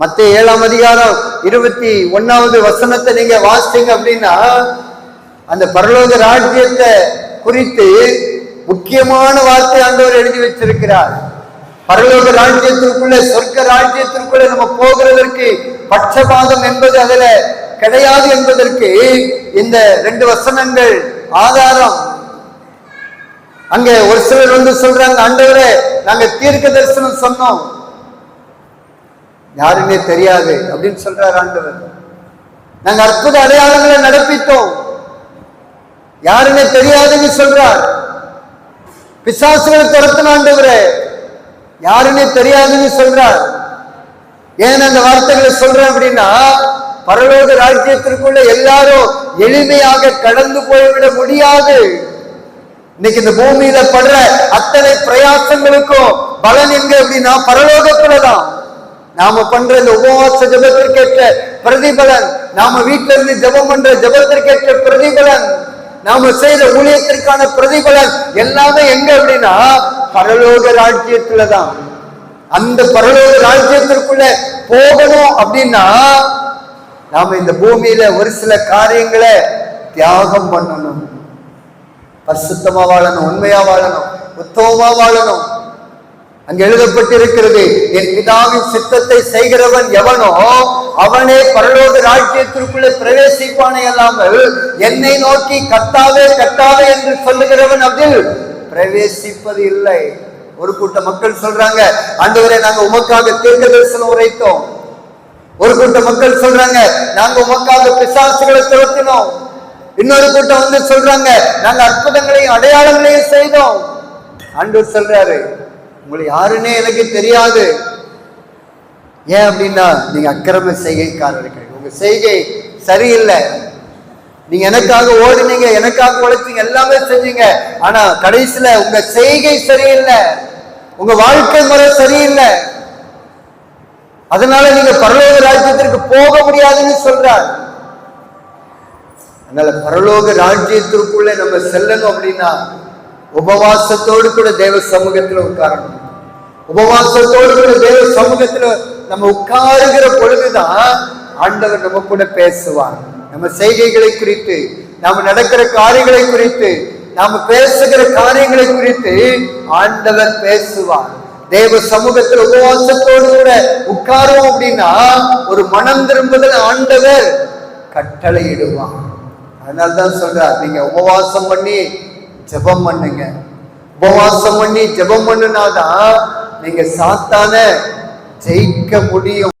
மத்த ஏழாம் அதிகாரம் இருபத்தி ஒன்னாவது வசனத்தை நீங்க வாசிச்சீங்க அப்படின்னா அந்த பரலோக ராஜ்யத்தை குறித்து முக்கியமான வார்த்தை ஆண்டவர் எழுதி வச்சிருக்கிறார். பரலோக ராஜ்யத்திற்குள்ள சொர்க்க ராஜ்யத்திற்குள்ள நம்ம போகிறதற்கு பட்சபாதம் என்பது அதுல கிடையாது என்பதற்கு இந்த ரெண்டு வசனங்கள் ஆதாரம். அங்க ஒரு சிலர் வந்து சொல்றாங்க ஆண்டவரை நாங்க தீர்க்க தரிசனம் சொன்னோம். யாருமே தெரியாது அப்படின்னு சொல்றார் ஆண்டவர். நாங்க அற்புத அடையாளங்களை நடப்பித்தோம். யாருமே தெரியாதுன்னு சொல்றார். பிசாசுகளை துரத்தின ஆண்டவரே யாருமே தெரியாதுன்னு சொல்றார். ஏன் அந்த வார்த்தைகளை சொல்றேன் அப்படின்னா பரலோக ராஜ்யத்திற்குள்ள எல்லாரும் எளிமையாக கடந்து போய்விட முடியாது. இன்னைக்கு இந்த பூமியில படுற அத்தனை பிரயாசங்களுக்கும் பலன் எங்க அப்படின்னா பரலோகத்துலதான். நாம பண்ற இந்த உபவாச ஜபத்திற்கேற்ற பிரதிபலன் நாம வீட்டில இருந்து ஜபம் பண்ற ஜபத்திற்கேற்ற பிரதிபலன் நாம செய்த ஊழியத்திற்கான பிரதிபலன் எல்லாமே எங்க அப்படின்னா பரலோக ராஜ்யத்துலதான். அந்த பரலோக ராஜ்யத்திற்குள்ள போகணும் அப்படின்னா நாம இந்த பூமியில ஒரு சில காரியங்களை தியாகம் பண்ணணும். பரிசுத்தமா வாழணும் உண்மையா வாழணும் உத்தமமா வாழணும். அங்கு எழுதப்பட்டிருக்கிறது என் பிதாவின் சித்தத்தை செய்கிறவன் எவனோ அவனே பரலோக ராஜ்யத்திற்குள்ளே பிரவேசிப்பானே அல்லாமல் என்னை நோக்கி கத்தாவே கத்தாவே என்று சொல்லுகிறவன் அதில் பிரவேசிப்பது இல்லை. ஒரு கூட்ட மக்கள் சொல்றாங்க அன்றுவரை நாங்க உமக்காக தீர்க்க தரிசனம் உரைத்தோம். ஒரு கூட்ட மக்கள் சொல்றாங்க நாங்க உமக்காக பிசாசுகளை துரத்தினோம். இன்னொரு கூட்டம் வந்து சொல்றாங்க நாங்க அற்புதங்களையும் அடையாளங்களையும் செய்தோம். அன்று சொல்றாரு உங்களை யாருன்னே எனக்கு தெரியாது. ஏன் அப்படின்னா நீங்க அக்கிரம செய்கைக்காரர்கள் உங்க செய்கை சரியில்லை. நீங்க எனக்காக ஓடுனீங்க எனக்காக உழைச்சீங்க எல்லாமே செஞ்சீங்க. ஆனா கடைசியில உங்க செய்கை சரியில்லை. உங்க வாழ்க்கை முறை சரியில்லை. அதனால நீங்க பரலோக ராஜ்யத்திற்கு போக முடியாதுன்னு சொல்றார். அதனால பரலோக ராஜ்யத்திற்குள்ள நம்ம செல்லணும் அப்படின்னா உபவாசத்தோடு கூட தேவ சமூகத்துல உட்காரணும். உபவாசத்தோடு கூட தேவ சமூகத்துல நம்ம உட்காருகிற பொழுதுதான் ஆண்டவர் நம்ம கூட பேசுவார். நம்ம செய்கைகளை குறித்து நாம நடக்கிற காரியங்களை குறித்து நாம பேசுகிற காரியங்களை குறித்து ஆண்டவர் பேசுவார். தேவ சமூகத்தில் உபவாசத்தோடு கூட உட்காருவோம் அப்படின்னா ஒரு மனம் திரும்புதல் ஆண்டவர் கட்டளையிடுவான் அதனால்தான் சொல்றார் நீங்க உபவாசம் பண்ணி ஜெபம் பண்ணுங்க. உபவாசம் பண்ணி ஜெபம் பண்ணுனாதான் நீங்க சாத்தான ஜெயிக்க முடியும்.